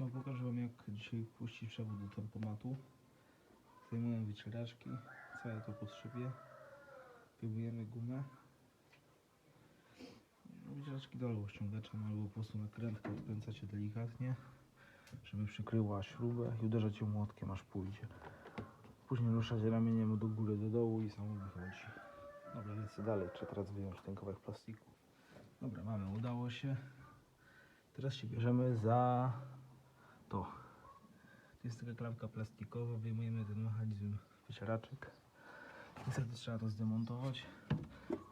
No pokażę wam jak dzisiaj puścić przewód do tempomatu. Zdejmujemy wycieraczki, całe to potrzebie. Wyjmujemy gumę. No, Wycieraczki dolą ściągaczem albo po prostu nakrętkę odkręcacie delikatnie, żeby przykryła śrubę i uderzacie młotkiem aż pójdzie. Później ruszacie ramieniem do góry, do dołu i samo wychodzi. Dobra, lecę dalej. Trzeba teraz wyjąć ten kawałek plastiku. Dobra, mamy, udało się. Teraz się bierzemy za to. To jest taka klamka plastikowa, wyjmujemy ten mechanizm wycieraczek. Niestety trzeba to zdemontować.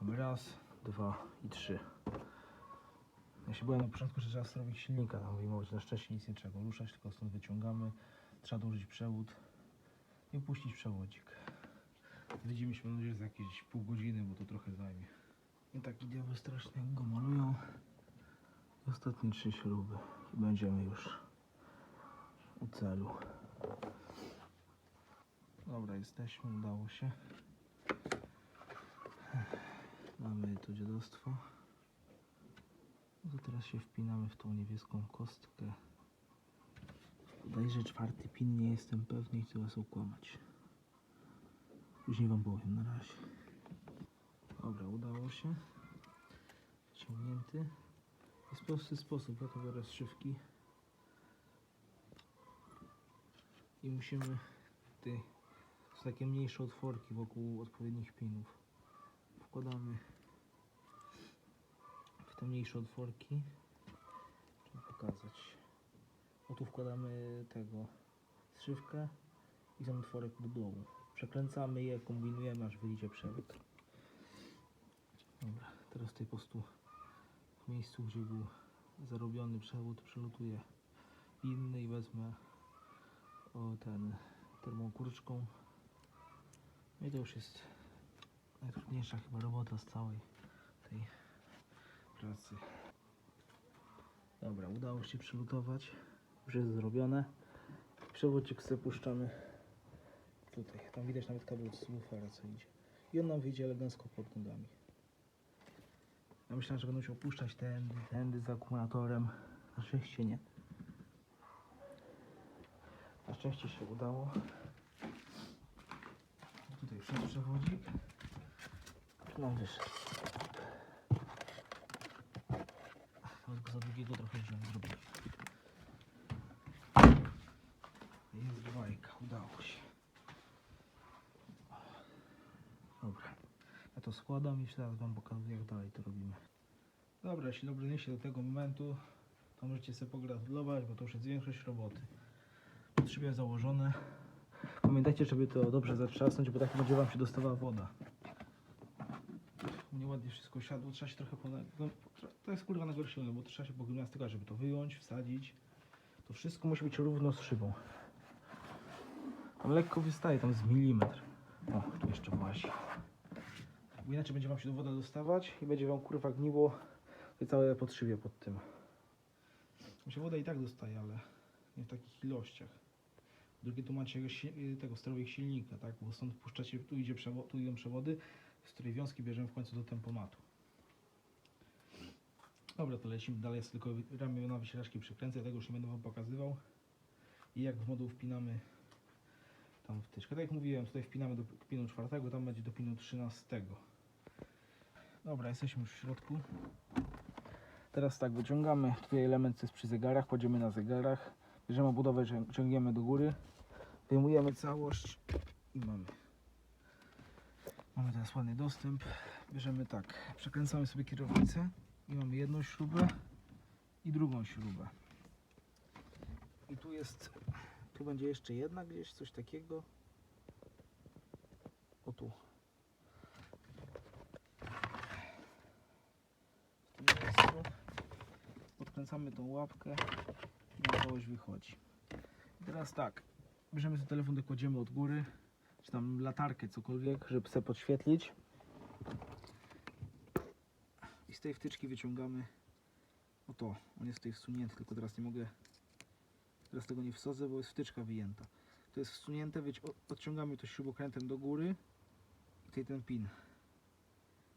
Mamy raz, dwa i trzy. Ja się byłem na początku, że trzeba sterować silnika tam wyjmować. Na szczęście nic nie trzeba ruszać, tylko stąd wyciągamy. Trzeba dołożyć przewód i puścić przewodzik. Widzimy się mam nadzieję za jakieś pół godziny, bo to trochę zajmie. I taki diabeł strasznie go malują. Ostatnie trzy śruby i będziemy już u celu. Dobra, jesteśmy, udało się. Mamy to dziadostwo. To teraz się wpinamy w tą niebieską kostkę. Bodajże czwarty pin, nie jestem pewny i chcę was okłamać. Później wam powiem, na razie. Dobra, udało się. Wciągnięty. Jest prosty sposób, ja to biorę z szywki. I musimy ty są takie mniejsze otworki wokół odpowiednich pinów. Wkładamy w te mniejsze otworki. Trzeba pokazać. O tu wkładamy tego szywkę i ten otworek do dołu. Przekręcamy je, kombinujemy aż wyjdzie przewód. Dobra, teraz tutaj po prostu w miejscu, gdzie był zarobiony przewód, przelutuję inny i wezmę ten termą kurczką. No i to już jest najtrudniejsza chyba robota z całej tej pracy. Dobra, udało się przylutować. Już jest zrobione. Przewodzik sobie puszczamy tutaj. Tam widać nawet kabel od subwoofera co idzie. I on nam wyjdzie elegancko pod nogami. Ja myślałem, że będę musiał puszczać tędy, tędy z akumulatorem. Na szczęście nie. Na szczęście się udało. Tutaj wszedł przewodzik. Tu nam wyszedł. Tylko za drugiego trochę źle zrobiłem. Jest bajka, udało się. Dobra. Ja to składam i teraz wam pokazuję jak dalej to robimy. Dobra, jeśli dobrnęliście do tego momentu, to możecie sobie pogratulować, bo to już jest większość roboty. Potrzebie założone. Pamiętajcie, żeby to dobrze zatrzasnąć, bo tak będzie wam się dostawała woda. U mnie ładnie wszystko siadło, trzeba się trochę pona... no, To jest kurwa nagorszone, bo trzeba się pogimnastykować, żeby to wyjąć, wsadzić. To wszystko musi być równo z szybą. Tam lekko wystaje, tam z milimetr. O, tu jeszcze włazi. Bo inaczej będzie wam się do woda dostawać i będzie wam kurwa gniło to całe podszywie pod tym. Bo się woda i tak dostaje, ale nie w takich ilościach. Drugie tu macie si- tego sterowik silnika, tak? Bo stąd puszczacie, tu, idzie przewo- tu idą przewody, z której wiązki bierzemy w końcu do tempomatu. Dobra, to lecimy dalej, jest tylko ramię na wycieraczki przykręcę, tego już nie będę wam pokazywał. I jak w moduł wpinamy tam wtyczkę. Tak jak mówiłem, tutaj wpinamy do pinu czwartego, tam będzie do pinu trzynastego. Dobra, jesteśmy już w środku. Teraz tak, wyciągamy tutaj element, co jest przy zegarach, kładziemy na zegarach, bierzemy obudowę, cią- ciągniemy do góry, wyjmujemy całość i mamy. Mamy teraz ładny dostęp. Bierzemy tak, przekręcamy sobie kierownicę i mamy jedną śrubę i drugą śrubę. I tu jest, tu będzie jeszcze jedna gdzieś, coś takiego. O tu. W tym miejscu odkręcamy tą łapkę całość wychodzi. I teraz tak, bierzemy ten telefon, dokładziemy od góry, czy tam latarkę, cokolwiek, żeby sobie podświetlić. I z tej wtyczki wyciągamy o to, on jest tutaj wsunięty, tylko teraz nie mogę, teraz tego nie wsadzę, bo jest wtyczka wyjęta. To jest wsunięte, o- odciągamy to śrubokrętem do góry i tutaj ten pin.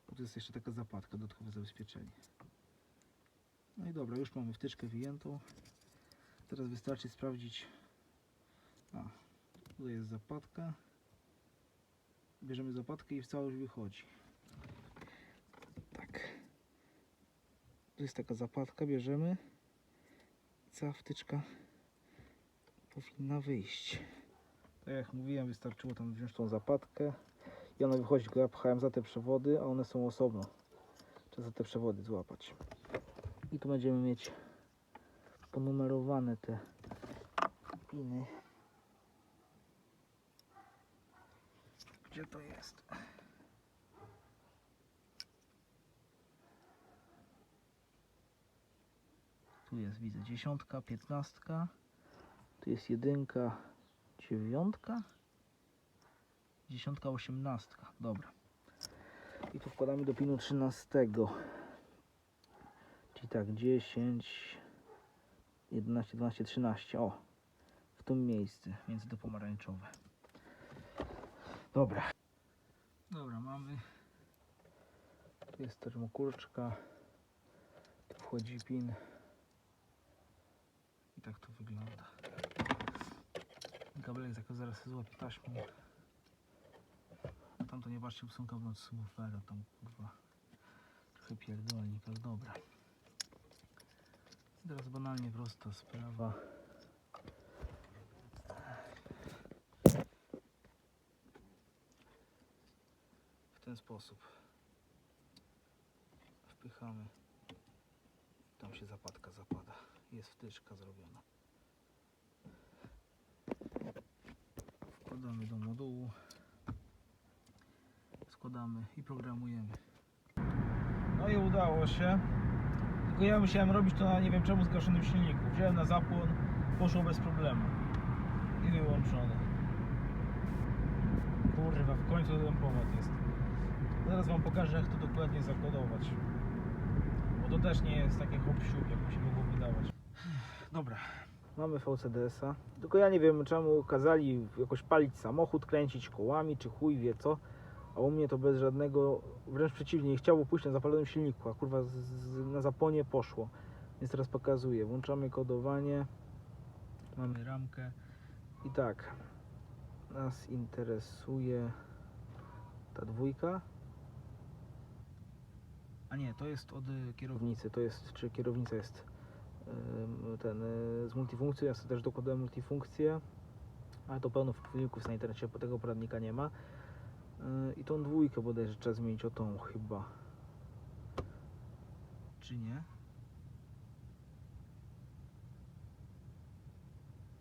Bo tu jest jeszcze taka zapadka, dodatkowe zabezpieczenie. No i dobra, już mamy wtyczkę wyjętą. Teraz wystarczy sprawdzić. A, tutaj jest zapadka. Bierzemy zapadkę i w całość wychodzi. Tak. Tu jest taka zapadka, bierzemy. Cała wtyczka powinna wyjść. Tak jak mówiłem, wystarczyło tam wziąć tą zapadkę i ona wychodzi, tylko ja pchałem za te przewody, a one są osobno. Trzeba za te przewody złapać. I tu będziemy mieć ponumerowane te piny. Gdzie to jest? Tu jest, widzę, dziesiątka, piętnastka. Tu jest jedynka, dziewiątka. Dziesiątka, osiemnastka. Dobra. I tu wkładamy do pinu trzynastego. Czyli tak, 10, 11, 12, 13. O, w tym miejscu, między te pomarańczowe. Dobra. Dobra, mamy. Tu jest termokurczka. Tu wchodzi pin. I tak to wygląda. Kabelek jako zaraz złapie taśmą. Tam to nie patrzcie, bo są kable od subwoofera, tam kurwa trochę pierdolnik, ale dobra. Teraz banalnie prosta sprawa. W ten sposób wpychamy. Tam się zapadka zapada. Jest wtyczka zrobiona. Wkładamy do modułu. Składamy i programujemy. No i udało się. Tylko ja musiałem robić to na nie wiem czemu zgaszonym silniku. Wziąłem na zapłon, poszło bez problemu. I wyłączone. Kurwa, w końcu ten pomad jest. Zaraz wam pokażę jak to dokładnie zakodować. Bo to też nie jest takie hop jak mi się mogło wydawać. Dobra. Mamy VCDS-a. Tylko ja nie wiem czemu kazali jakoś palić samochód, kręcić kołami, czy chuj wie co. A u mnie to bez żadnego, wręcz przeciwnie, chciało pójść na zapalonym silniku, a kurwa z, z, na zaponie poszło. Więc teraz pokazuję. Włączamy kodowanie. Mamy ramkę. I tak. Nas interesuje ta dwójka. A nie, to jest od y, kierownicy. To jest, czy kierownica jest ten y, z multifunkcją. Ja sobie też dokładałem multifunkcję. Ale to pełno filmików na internecie, bo tego poradnika nie ma. Yy, I tą dwójkę bodajże trzeba zmienić o tą chyba. Czy nie?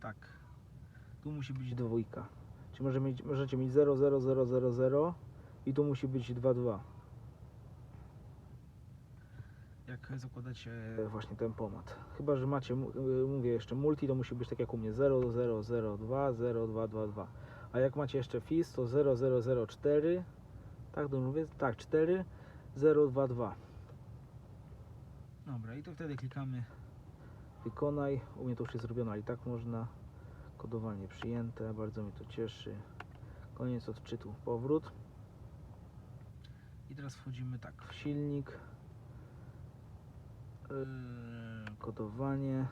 Tak. Tu musi być dwójka. Czy może mieć, możecie mieć 0, 0, 0, 0, 0 i tu musi być 2, 2. Jak zakładacie właśnie ten pomad. Chyba, że macie, yy, mówię jeszcze multi, to musi być tak jak u mnie 0, 0, 0, 2, 0, 2, 2, 2. A jak macie jeszcze FIS, to 0004, tak to mówię, tak, 4, 022. Dobra, i to wtedy klikamy wykonaj. U mnie to już jest zrobione, ale i tak można. Kodowanie przyjęte, bardzo mnie to cieszy. Koniec odczytu, powrót. I teraz wchodzimy tak w silnik. Yy, kodowanie.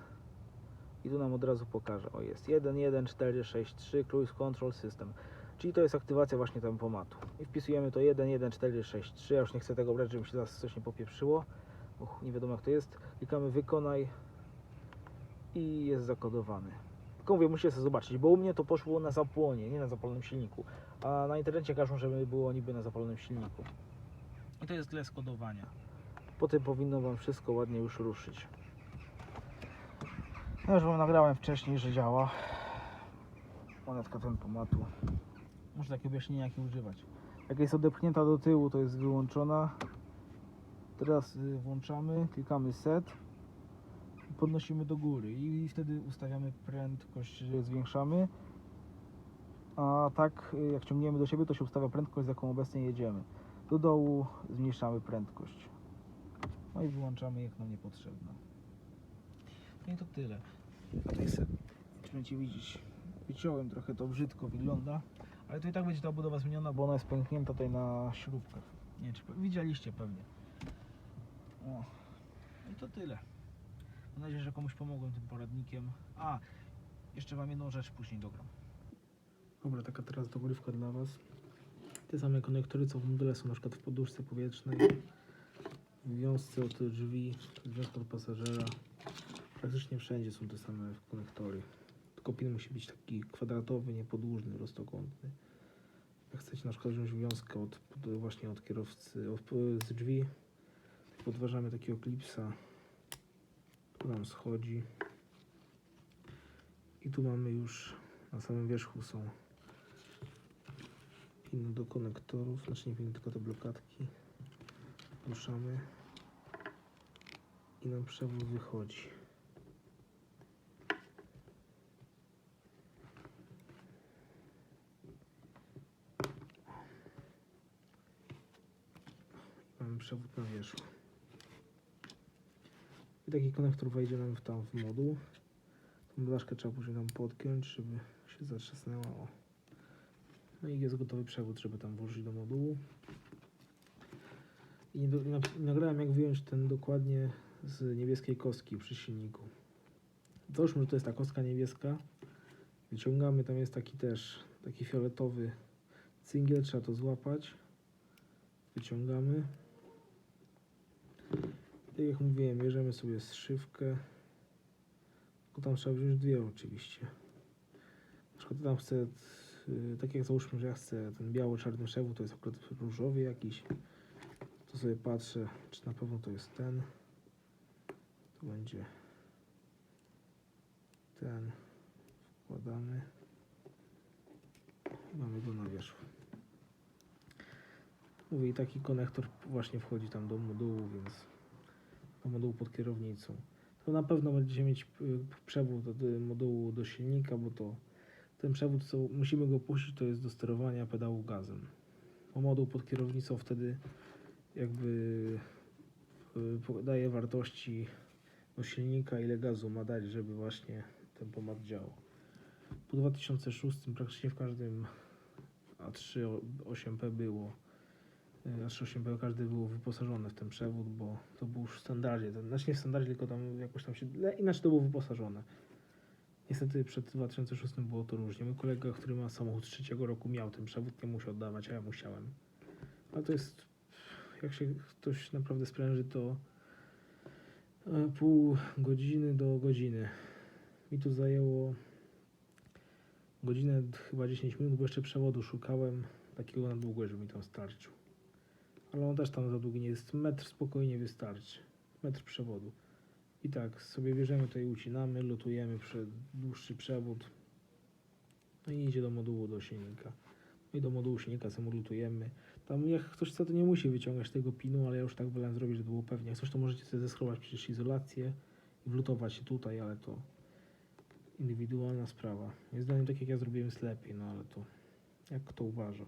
I tu nam od razu pokaże. O jest 11463 Cruise Control System. Czyli to jest aktywacja właśnie tempomatu. I wpisujemy to 11463. Ja już nie chcę tego brać, żeby się zaraz coś nie popieprzyło. Bo ch- nie wiadomo jak to jest. Klikamy wykonaj i jest zakodowany. Tylko mówię, musicie sobie zobaczyć, bo u mnie to poszło na zapłonie, nie na zapalonym silniku. A na internecie każą, żeby było niby na zapalonym silniku. I to jest tyle skodowania. Potem powinno Wam wszystko ładnie już ruszyć. Ja już Wam nagrałem wcześniej, że działa. Monetka tempomatu. Muszę takie objaśnienia jakie używać. Jak jest odepchnięta do tyłu, to jest wyłączona. Teraz y, włączamy, klikamy set podnosimy do góry i wtedy ustawiamy prędkość, zwiększamy. A tak y, jak ciągniemy do siebie, to się ustawia prędkość, z jaką obecnie jedziemy. Do dołu zmniejszamy prędkość. No i wyłączamy jak nam niepotrzebne. No i to tyle. A tutaj sobie, jak będziecie widzieć, wyciąłem trochę to brzydko wygląda, ale to i tak będzie ta budowa zmieniona, bo ona jest pęknięta tutaj na śrubkach. Nie wiem, czy widzieliście pewnie. O, i to tyle. Mam nadzieję, że komuś pomogłem tym poradnikiem. A, jeszcze Wam jedną rzecz później dogram. Dobra, taka teraz dogrywka dla Was. Te same konektory, co w modele są na przykład w poduszce powietrznej, w wiązce od drzwi, w wiązce od pasażera. Praktycznie wszędzie są te same konektory. Tylko pin musi być taki kwadratowy, niepodłużny, prostokątny. Jak chcecie na przykład wziąć wiązkę od, właśnie od kierowcy, od, z drzwi, podważamy takiego klipsa, tu nam schodzi. I tu mamy już na samym wierzchu są piny do konektorów, znaczy nie piny, tylko te blokadki. Ruszamy i nam przewód wychodzi. Mamy przewód na wierzchu. I taki konektor wejdzie nam w tam w moduł. Tą blaszkę trzeba później tam podpiąć, żeby się zatrzasnęła. O. No i jest gotowy przewód, żeby tam włożyć do modułu. I nagrałem jak wyjąć ten dokładnie z niebieskiej kostki przy silniku. Załóżmy, że to jest ta kostka niebieska. Wyciągamy, tam jest taki też, taki fioletowy cyngiel, trzeba to złapać. Wyciągamy. Tak jak mówiłem, bierzemy sobie zszywkę. Tylko tam trzeba wziąć dwie oczywiście. Na przykład tam chcę, y, tak jak załóżmy, że ja chcę ten biało-czarny przewód, to jest akurat różowy jakiś. To sobie patrzę, czy na pewno to jest ten. To będzie ten. Wkładamy. Mamy go na wierzchu. Mówię, i taki konektor właśnie wchodzi tam do modułu, więc modułu pod kierownicą. To na pewno będziecie mieć y, przewód od y, modułu do silnika, bo to ten przewód, co musimy go puścić, to jest do sterowania pedału gazem. Bo moduł pod kierownicą wtedy jakby y, podaje wartości do silnika, ile gazu ma dać, żeby właśnie ten pomad działał. Po 2006 praktycznie w każdym A3 8P było y, A3 8P każdy był wyposażony w ten przewód, bo to był już w standardzie. Znaczy nie w standardzie, tylko tam jakoś tam się. Inaczej to było wyposażone. Niestety przed 2006 było to różnie. Mój kolega, który ma samochód z trzeciego roku, miał ten przewód, nie musiał oddawać, a ja musiałem. Ale to jest, jak się ktoś naprawdę spręży, to e, pół godziny do godziny. Mi to zajęło godzinę, chyba 10 minut, bo jeszcze przewodu szukałem takiego na długość, żeby mi tam starczył. Ale on też tam za długi nie jest. Metr spokojnie wystarczy. Metr przewodu. I tak sobie bierzemy tutaj, ucinamy, lutujemy przed dłuższy przewód. No i idzie do modułu do silnika. No i do modułu silnika sobie lutujemy. Tam jak ktoś chce, to nie musi wyciągać tego pinu, ale ja już tak wolałem zrobić, żeby było pewnie. Jak coś, to możecie sobie zeschrować przecież izolację i wlutować się tutaj, ale to indywidualna sprawa. Moim zdaniem, tak jak ja zrobiłem, jest lepiej, no ale to jak kto uważa.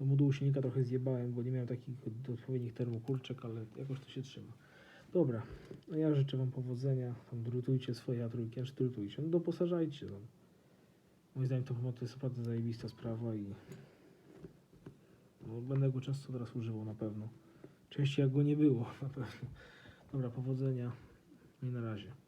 Do modułu silnika trochę zjebałem, bo nie miałem takich odpowiednich termokurczek, ale jakoś to się trzyma. Dobra, no ja życzę Wam powodzenia. Tam drutujcie swoje A3, czy drutujcie. No doposażajcie tam. Moim zdaniem to chyba to jest naprawdę zajebista sprawa i no, będę go często teraz używał na pewno. Częściej jak go nie było na pewno. Dobra, powodzenia. No i na razie.